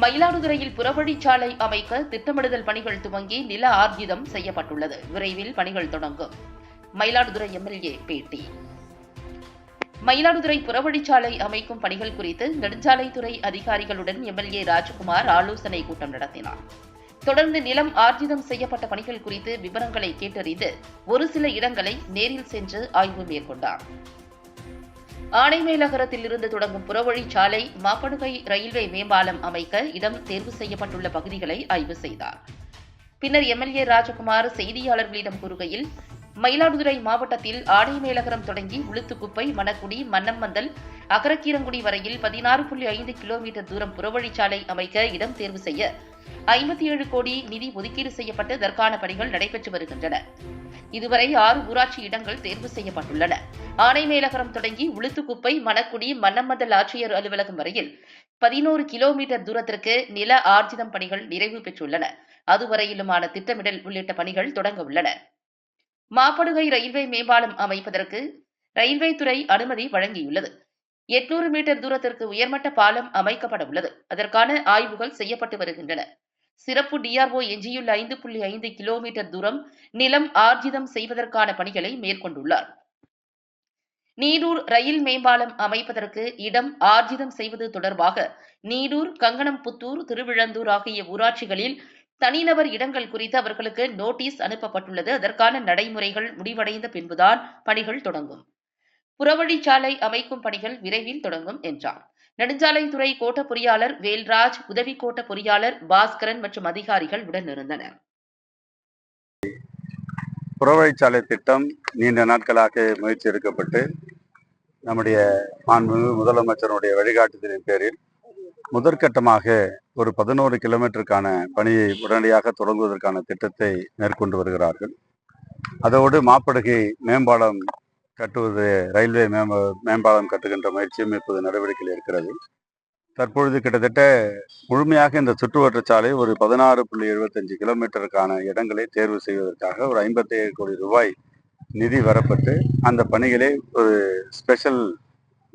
மயிலாடுதுறையில் புறவழிச்சாலை அமைக்க திட்டமிடுதல் பணிகள் துவங்கி நில ஆர்ஜிதம் செய்யப்பட்டுள்ளது. விரைவில் பணிகள் தொடங்கும். மயிலாடுதுறை எம்எல்ஏ பேட்டி. மயிலாடுதுறை புறவழிச்சாலை அமைக்கும் பணிகள் குறித்து நெடுஞ்சாலைத்துறை அதிகாரிகளுடன் எம்எல்ஏ ராஜ்குமார் ஆலோசனை கூட்டம் நடத்தினார். தொடர்ந்து நிலம் ஆர்ஜிதம் செய்யப்பட்ட பணிகள் குறித்து விவரங்களை கேட்டறிந்து ஒரு சில இடங்களை நேரில் சென்று ஆய்வு மேற்கொண்டார். ஆனைமேலகரத்தில் இருந்து தொடங்கும் புறவழிச்சாலை மாப்படுகை ரயில்வே மேம்பாலம் அமைக்க இடம் தேர்வு செய்யப்பட்டுள்ள பகுதிகளை ஆய்வு செய்தார். பின்னர் எம்எல்ஏ ராஜகுமார் செய்தியாளர்களிடம் கூறுகையில் மயிலாடுதுறை மாவட்டத்தில் ஆடைமேலகரம் தொடங்கி உளுத்துக்குப்பை மணக்குடி மன்னம்மந்தல் அகரக்கீரங்குடி வரையில் பதினாறு புள்ளி ஐந்து கிலோமீட்டர் தூரம் புறவழிச்சாலை அமைக்க இடம் தேர்வு செய்ய ஐம்பத்தி ஏழு கோடி நிதி ஒதுக்கீடு செய்யப்பட்டு இதற்கான பணிகள் நடைபெற்று வருகின்றன. இதுவரை ஆறு ஊராட்சி இடங்கள் தேர்வு செய்யப்பட்டுள்ளன. ஆனைமேலகரம் தொடங்கி உளுத்துக்குப்பை மணக்குடி மன்னம்மந்தல் ஆட்சியர் அலுவலகம் வரையில் பதினோரு கிலோமீட்டர் தூரத்திற்கு நில ஆர்ஜிதம் பணிகள் நிறைவு பெற்றுள்ளன. அதுவரையிலுமான திட்டமிடல் உள்ளிட்ட பணிகள் தொடங்க உள்ளன. மாப்படுகை ரயில்வே மேம்பாலம் அமைப்பதற்கு ரயில்வே துறை அனுமதி வழங்கியுள்ளது. எட்நூறு மீட்டர் தூரத்திற்கு உயர்மட்ட பாலம் அமைக்கப்பட உள்ளது அதற்கான ஆய்வுகள் செய்யப்பட்டு வருகின்றன. சிறப்பு டிஆர்ஓ எஞ்சியுள்ள ஐந்து புள்ளி ஐந்து கிலோமீட்டர் தூரம் நிலம் ஆர்ஜிதம் செய்வதற்கான பணிகளை மேற்கொண்டுள்ளார். நீரூர் ரயில் மேம்பாலம் அமைப்பதற்கு இடம் ஆர்ஜிதம் செய்வது தொடர்பாக நீரூர் கங்கணம் புத்தூர் திருவிழந்தூர் ஆகிய ஊராட்சிகளில் தனிநபர் இடங்கள் குறித்து அவர்களுக்கு நோட்டீஸ் அனுப்பப்பட்டுள்ளது. அதற்கான நடைமுறைகள் முடிவடைந்த பின்புதான் பணிகள் தொடங்கும். புறவழிச்சாலை அமைக்கும் பணிகள் விரைவில் தொடங்கும் என்றார். நெடுஞ்சாலைத்துறை கோட்ட பொறியாளர் வேல்ராஜ் உதவி கோட்ட பொறியாளர் பாஸ்கரன் மற்றும் அதிகாரிகள் உடனிருந்தனர் புறவழிச்சாலை திட்டம் நீண்ட நாட்களாக முயற்சி எடுக்கப்பட்டு நம்முடைய மாண்புமிகு முதலமைச்சருடைய வழிகாட்டுதலின் பேரில் முதற்கட்டமாக ஒரு பதினோரு கிலோமீட்டருக்கான பணியை உடனடியாக தொடங்குவதற்கான திட்டத்தை மேற்கொண்டு வருகிறார்கள். அதோடு மாப்படுகை மேம்பாலம் கட்டுவது ரயில்வே மேம்ப மேம்பாலம் கட்டுகின்ற முயற்சியும் இப்போது நடவடிக்கையில் இருக்கிறது. தற்பொழுது கிட்டத்தட்ட முழுமையாக இந்த சுற்றுவட்டச்சாலை ஒரு பதினாறு புள்ளி எழுபத்தஞ்சு கிலோமீட்டருக்கான இடங்களை தேர்வு செய்வதற்காக ஒரு ஐம்பத்தி ஏழு கோடி ரூபாய் நிதி வரப்பட்டு அந்த பணிகளை ஒரு ஸ்பெஷல்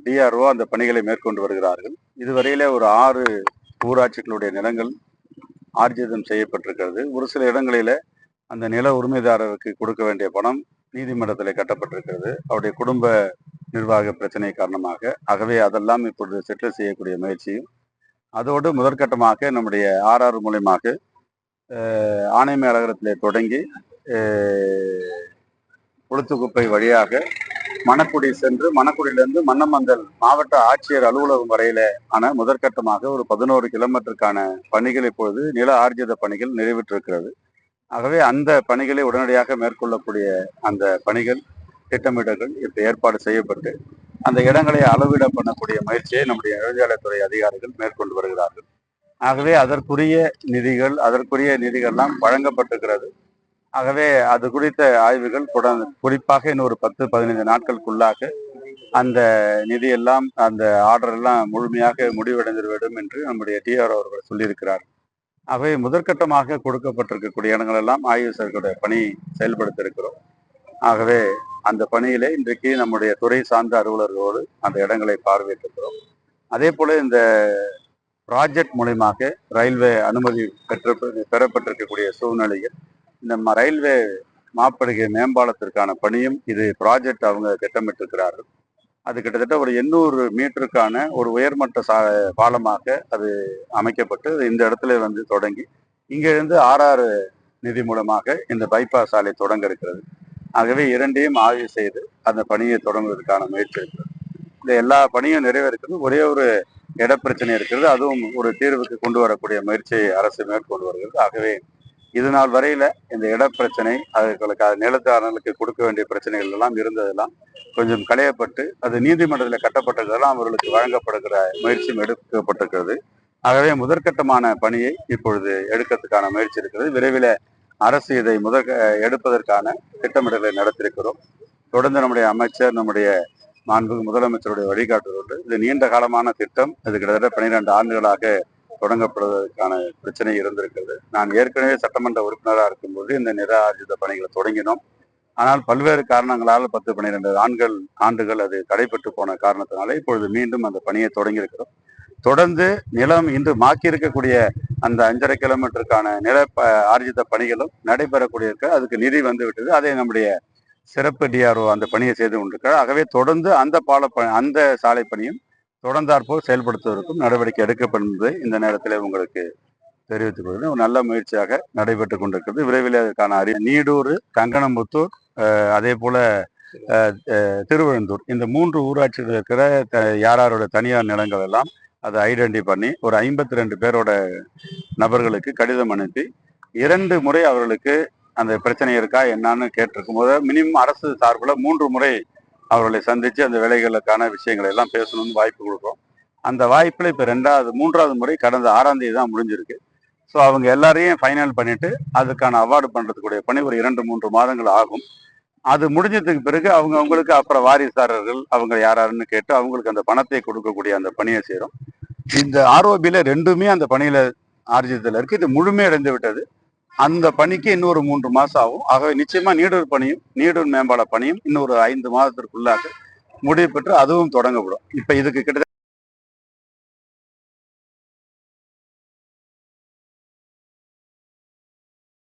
டிஆர்ஓ அந்த பணிகளை மேற்கொண்டு வருகிறார்கள். இதுவரையில ஒரு ஆறு ஊராட்சிகளுடைய நிலங்கள் ஆர்ஜிதம் செய்யப்பட்டிருக்கிறது. ஒரு சில இடங்களில் அந்த நில உரிமைதாரருக்கு கொடுக்க வேண்டிய பணம் நீதிமன்றத்தில் கட்டப்பட்டிருக்கிறது. அவருடைய குடும்ப நிர்வாக பிரச்சனை காரணமாக. ஆகவே அதெல்லாம் இப்பொழுது செட்டில் செய்யக்கூடிய முயற்சியும் அதோடு முதற்கட்டமாக நம்முடைய ஆர்ஆர் மூலயமாக ஆணைமேலகரத்திலே தொடங்கி குளத்துக்குப்பை வழியாக மணக்குடி சென்று மணக்குடியிலிருந்து மன்னமந்தல் மாவட்ட ஆட்சியர் அலுவலகம் வரையில ஆன முதற்கட்டமாக ஒரு பதினோரு கிலோமீட்டருக்கான பணிகள் இப்பொழுது நில ஆர்ஜித பணிகள் நிறைவேற்றிருக்கிறது. ஆகவே அந்த பணிகளை உடனடியாக மேற்கொள்ளக்கூடிய அந்த பணிகள் திட்டமிடல்கள் இப்போ ஏற்பாடு செய்யப்பட்டு அந்த இடங்களை அளவிட பண்ணக்கூடிய முயற்சியை நம்முடைய நெடுஞ்சாலைத்துறை அதிகாரிகள் மேற்கொண்டு வருகிறார்கள். ஆகவே அதற்குரிய நிதிகள் அதற்குரிய நிதிகள்லாம் வழங்கப்பட்டிருக்கிறது. ஆகவே அது குறித்த ஆய்வுகள் தொடர்ந்து குறிப்பாக இன்னொரு பத்து பதினைந்து நாட்களுக்குள்ளாக அந்த நிதியெல்லாம் அந்த ஆர்டர் எல்லாம் முழுமையாக முடிவடைந்து விடும் என்று நம்முடைய டிஆர் அவர்கள் சொல்லியிருக்கிறார். ஆகவே முதற்கட்டமாக கொடுக்கப்பட்டிருக்கக்கூடிய இடங்கள் எல்லாம் ஆய்வு செய்யக்கூடிய பணி செயல்படுத்த இருக்கிறோம். ஆகவே அந்த பணியிலே இன்றைக்கு நம்முடைய துறை சார்ந்த அலுவலர்களோடு அந்த இடங்களை பார்வையிட்டிருக்கிறோம் அதே போல இந்த ப்ராஜெக்ட் மூலயமாக ரயில்வே அனுமதி பெற்று பெறப்பட்டிருக்கக்கூடிய சூழ்நிலையில் இந்த ரயில்வே மாப்படுகை மேம்பாலத்திற்கான பணியும் இது ப்ராஜெக்ட் அவங்க திட்டமிட்டிருக்கிறார்கள். அது கிட்டத்தட்ட ஒரு எண்ணூறு மீட்டருக்கான ஒரு உயர்மட்ட சா பாலமாக அது அமைக்கப்பட்டு இந்த இடத்துல வந்து தொடங்கி இங்கிருந்து ஆறாறு நிதி மூலமாக இந்த பைபாஸ் சாலை தொடங்க இருக்கிறது. ஆகவே இரண்டையும் ஆய்வு செய்து அந்த பணியை தொடங்குவதற்கான முயற்சி இருக்கிறது. இந்த எல்லா பணியும் நிறைவேறுக்கிறது ஒரே ஒரு இடப்பிரச்சனை இருக்கிறது. அதுவும் ஒரு தீர்வுக்கு கொண்டு வரக்கூடிய முயற்சியை அரசு மேற்கொண்டு வருகிறது. ஆகவே இது நாள் வரையில இந்த இடப்பிரச்சனை அதுகளுக்கு நிலத்தாரர்களுக்கு கொடுக்க வேண்டிய பிரச்சனைகள் எல்லாம் இருந்ததெல்லாம் கொஞ்சம் களையப்பட்டு அது நீதிமன்றத்தில் கட்டப்பட்டதெல்லாம் அவர்களுக்கு வழங்கப்படுகிற முயற்சியும் எடுக்கப்பட்டிருக்கிறது. ஆகவே முதற்கட்டமான பணியை இப்பொழுது எடுக்கிறதுக்கான முயற்சி இருக்கிறது. விரைவில் அரசு இதை முதற் எடுப்பதற்கான திட்டமிடலை நடத்திருக்கிறோம் தொடர்ந்து நம்முடைய அமைச்சர் நம்முடைய மாண்பு முதலமைச்சருடைய வழிகாட்டுதலோடு இது நீண்ட காலமான திட்டம் இது கிட்டத்தட்ட பனிரெண்டு ஆண்டுகளாக தொடங்கப்படுவதற்கான பிரச்சனை இருந்திருக்கிறது. நான் ஏற்கனவே சட்டமன்ற உறுப்பினராக இருக்கும்போது இந்த நிற ஆர்ஜித பணிகளை தொடங்கினோம். ஆனால் பல்வேறு காரணங்களால் பத்து பன்னிரெண்டு ஆண்கள் ஆண்டுகள் அது தடைப்பட்டு போன காரணத்தினாலே இப்பொழுது மீண்டும் அந்த பணியை தொடங்கியிருக்கிறோம். தொடர்ந்து நிலம் இன்று மாக்கி இருக்கக்கூடிய அந்த அஞ்சரை கிலோமீட்டருக்கான நில ஆர்ஜித பணிகளும் நடைபெறக்கூடிய இருக்க அதுக்கு நிதி வந்து விட்டது அதை நம்முடைய சிறப்பு டிஆர்ஓ அந்த பணியை செய்து கொண்டிருக்கிறார். ஆகவே தொடர்ந்து அந்த பால அந்த சாலை பணியும் தொடர்ந்தாற்போல் செயல்படுத்துவதற்கும் நடவடிக்கை எடுக்கப்படுவதை இந்த நேரத்தில் உங்களுக்கு தெரிவித்துக் கொள்கிறேன். ஒரு நல்ல முயற்சியாக நடைபெற்றுக் கொண்டிருக்கிறது. விரைவில் அதற்கான அறி நீடூர் கங்கணமுத்தூர் அதே போல அஹ், திருவழுந்தூர். இந்த மூன்று ஊராட்சிகள் இருக்கிற த- யாரோட தனியார் நிலங்கள் எல்லாம் அதை ஐடென்டி பண்ணி ஒரு ஐம்பத்தி ரெண்டு பேரோட நபர்களுக்கு கடிதம் அனுப்பி இரண்டு முறை அவர்களுக்கு அந்த பிரச்சனை இருக்கா என்னன்னு கேட்டிருக்கும் போது மினிமம் அரசு சார்பில் மூன்று முறை அவர்களை சந்தித்து அந்த வேலைகளுக்கான விஷயங்களை எல்லாம் பேசணும்னு வாய்ப்பு கொடுக்குறோம். அந்த வாய்ப்பில் இப்போ ரெண்டாவது மூன்றாவது முறை கடந்த ஆறாம் தேதி தான் முடிஞ்சிருக்கு. ஸோ அவங்க எல்லாரையும் ஃபைனல் பண்ணிட்டு அதுக்கான அவார்டு பண்ணுறதுக்குடைய பணி ஒரு இரண்டு மூன்று மாதங்கள் ஆகும். அது முடிஞ்சதுக்கு பிறகு அவங்க அவங்களுக்கு அப்புறம் வாரிசாரர்கள் அவங்க யாராருன்னு கேட்டு அவங்களுக்கு அந்த பணத்தை கொடுக்கக்கூடிய அந்த பணியை செய்கிறோம் இந்த ஆர்ஓபியில் ரெண்டுமே அந்த பணியில் ஆர்ஜிதத்தில் இருக்குது இது முழுமையடைந்து விட்டது. அந்த பணிக்கு இன்னொரு மூன்று மாசம் ஆகும். ஆகவே நிச்சயமா நீடூர் பணியும் நீடூர் மேம்பால பணியும் இன்னொரு ஐந்து மாதத்திற்குள்ளாக முடிவு பெற்று அதுவும் தொடங்கப்படும். இப்ப இதுக்கு கிட்ட